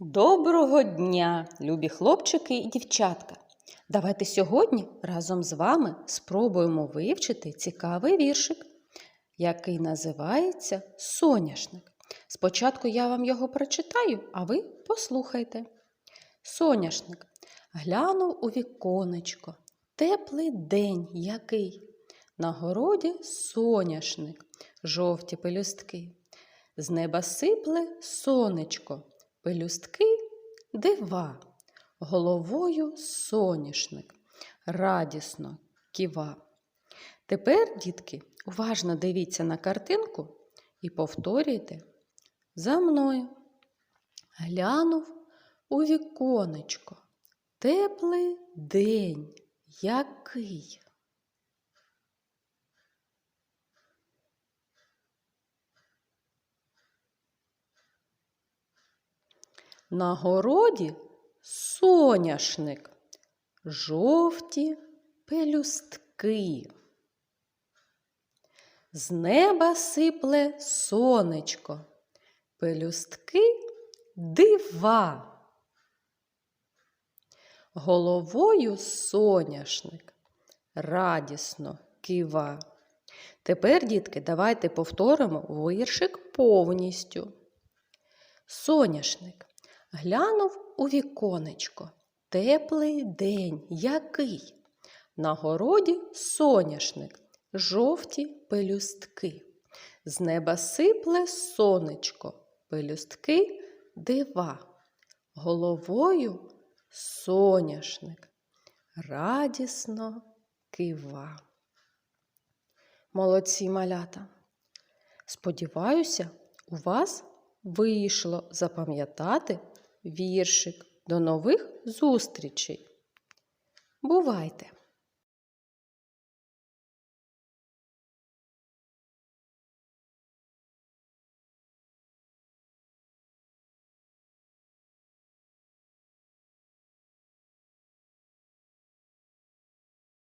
Доброго дня, любі хлопчики і дівчатка! Давайте сьогодні разом з вами спробуємо вивчити цікавий віршик, який називається Соняшник. Спочатку я вам його прочитаю, а ви послухайте. Соняшник глянув у віконечко. Теплий день який. На городі соняшник, жовті пелюстки. З неба сипле сонечко, пелюстки дива, головою соняшник, радісно ківа. Тепер, дітки, уважно дивіться на картинку і повторюйте за мною. Глянув у віконечко. Теплий день який. На городі соняшник, жовті пелюстки. З неба сипле сонечко, пелюстки дива. Головою соняшник радісно кива. Тепер, дітки, давайте повторимо виршик повністю. Соняшник глянув у віконечко. Теплий день який. На городі соняшник, жовті пелюстки. З неба сипле сонечко, пелюстки дива. Головою соняшник, радісно кива. Молодці малята. Сподіваюся, у вас вийшло запам'ятати віршик. До нових зустрічей. Бувайте!